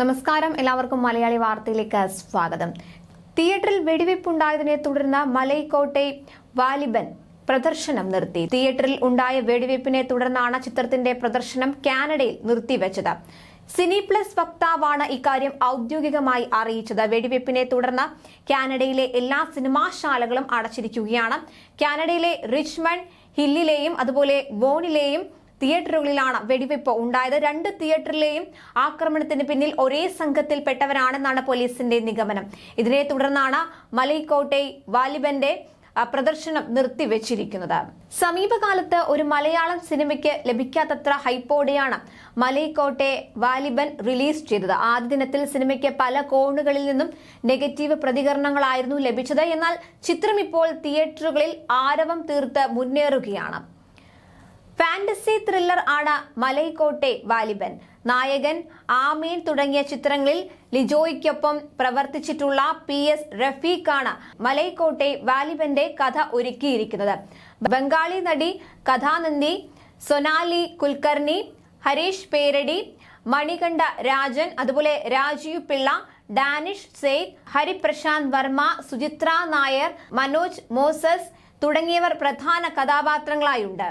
നമസ്കാരം. എല്ലാവർക്കും മലയാളി വാർത്തയിലേക്ക് സ്വാഗതം. തിയേറ്ററിൽ വെടിവെയ്പ്പുണ്ടായതിനെ തുടർന്ന് മലൈക്കോട്ടെ വാലിബൻ പ്രദർശനം നിർത്തി. തിയേറ്ററിൽ ഉണ്ടായ വെടിവെയ്പ്പിനെ തുടർന്നാണ് ചിത്രത്തിന്റെ പ്രദർശനം കാനഡയിൽ നിർത്തിവെച്ചത്. സിനി പ്ലസ് വക്താവാണ് ഇക്കാര്യം ഔദ്യോഗികമായി അറിയിച്ചത്. വെടിവെപ്പിനെ തുടർന്ന് കാനഡയിലെ എല്ലാ സിനിമാശാലകളും അടച്ചിരിക്കുകയാണ്. കാനഡയിലെ റിച്ച്മണ്ട് ഹില്ലിലെയും അതുപോലെ വോണിലെയും തിയേറ്ററുകളിലാണ് വെടിവെപ്പ് ഉണ്ടായത്. രണ്ട് തിയേറ്ററിലെയും ആക്രമണത്തിന് പിന്നിൽ ഒരേ സംഘത്തിൽപ്പെട്ടവരാണെന്നാണ് പോലീസിന്റെ നിഗമനം. ഇതിനെ തുടർന്നാണ് മലൈക്കോട്ടെ വാലിബന്റെ പ്രദർശനം നിർത്തിവെച്ചിരിക്കുന്നത്. സമീപകാലത്ത് ഒരു മലയാളം സിനിമയ്ക്ക് ലഭിക്കാത്തത്ര ഹൈപ്പോടെയാണ് മലൈക്കോട്ടെ വാലിബൻ റിലീസ് ചെയ്തത്. ആദ്യ ദിനത്തിൽ സിനിമയ്ക്ക് പല കോണുകളിൽ നിന്നും നെഗറ്റീവ് പ്രതികരണങ്ങളായിരുന്നു ലഭിച്ചത്. എന്നാൽ ചിത്രം ഇപ്പോൾ തിയേറ്ററുകളിൽ ആരവം തീർത്ത് മുന്നേറുകയാണ്. ഫാന്റസി ത്രില്ലർ ആണ് മലൈക്കോട്ടെ വാലിബൻ. നായകൻ ആമീൻ തുടങ്ങിയ ചിത്രങ്ങളിൽ ലിജോയ്ക്കൊപ്പം പ്രവർത്തിച്ചിട്ടുള്ള പി എസ് റഫീഖാണ് മലൈക്കോട്ടെ വാലിബന്റെ കഥ ഒരുക്കിയിരിക്കുന്നത്. ബംഗാളി നടി കഥാനന്ദി സൊനാലി കുൽക്കർണി ഹരീഷ് പേരടി മണികണ്ഠ രാജൻ അതുപോലെ രാജീവ് പിള്ള ഡാനിഷ് സെയ്ദ് ഹരിപ്രശാന്ത് വർമ്മ സുചിത്ര നായർ മനോജ് മോസസ് തുടങ്ങിയവർ പ്രധാന കഥാപാത്രങ്ങളായുണ്ട്.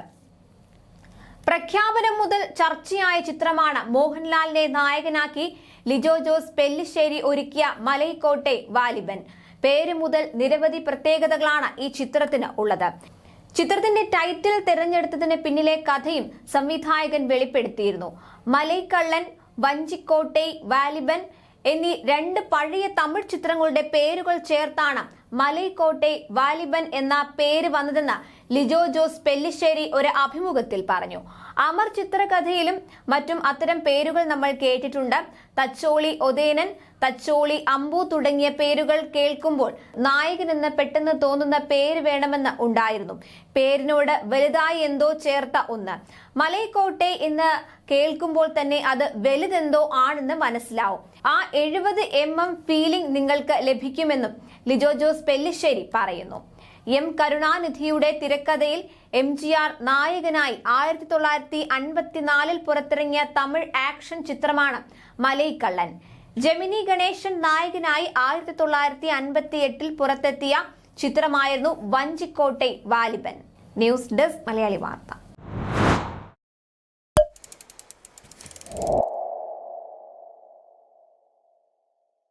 പ്രഖ്യാപനം മുതൽ ചർച്ചയായ ചിത്രമാണ് മോഹൻലാലിനെ നായകനാക്കി ലിജോ ജോസ് പെല്ലിശ്ശേരി ഒരുക്കിയ മലൈക്കോട്ടെ വാലിബൻ. പേര് മുതൽ നിരവധി പ്രത്യേകതകളാണ് ഈ ചിത്രത്തിന് ഉള്ളത്. ചിത്രത്തിന്റെ ടൈറ്റിൽ തിരഞ്ഞെടുത്തതിന് പിന്നിലെ കഥയും സംവിധായകൻ വെളിപ്പെടുത്തിയിരുന്നു. മലൈക്കള്ളൻ വഞ്ചിക്കോട്ടെ വാലിബൻ എന്നീ രണ്ട് പഴയ തമിഴ് ചിത്രങ്ങളുടെ പേരുകൾ ചേർത്താണ് മലൈക്കോട്ടെ വാലിബൻ എന്ന പേര് വന്നതെന്ന് ലിജോ ജോസ് പെല്ലിശ്ശേരി ഒരു അഭിമുഖത്തിൽ പറഞ്ഞു. അമർ ചിത്രകഥയിലും മറ്റും അത്തരം പേരുകൾ നമ്മൾ കേട്ടിട്ടുണ്ട്. തച്ചോളി ഒതേനൻ തച്ചോളി അമ്പു തുടങ്ങിയ പേരുകൾ കേൾക്കുമ്പോൾ നായകനെന്ന് പെട്ടെന്ന് തോന്നുന്ന പേര് വേണമെന്ന് ഉണ്ടായിരുന്നു. പേരിനോട് വലുതായി എന്തോ ചേർത്ത ഒന്ന്. മലയക്കോട്ടെ എന്ന് കേൾക്കുമ്പോൾ തന്നെ അത് വലുതെന്തോ ആണെന്ന് മനസ്സിലാവും. ആ എഴുപത് എം എം ഫീലിംഗ് നിങ്ങൾക്ക് ലഭിക്കുമെന്നും ലിജോ ജോസ് പെല്ലിശ്ശേരി പറയുന്നു. എം കരുണാനിധിയുടെ തിരക്കഥയിൽ എം ജി ആർ നായകനായി ആയിരത്തി തൊള്ളായിരത്തി അൻപത്തിനാലിൽ പുറത്തിറങ്ങിയ തമിഴ് ആക്ഷൻ ചിത്രമാണ് മലൈക്കള്ളൻ ജമിനി ഗണേശൻ നായകനായി ആയിരത്തി തൊള്ളായിരത്തി അൻപത്തി എട്ടിൽ പുറത്തെത്തിയ ചിത്രമായിരുന്നു വഞ്ചിക്കോട്ടെ വാലിബൻ. ന്യൂസ് ഡെസ്ക് മലയാളി വാർത്ത.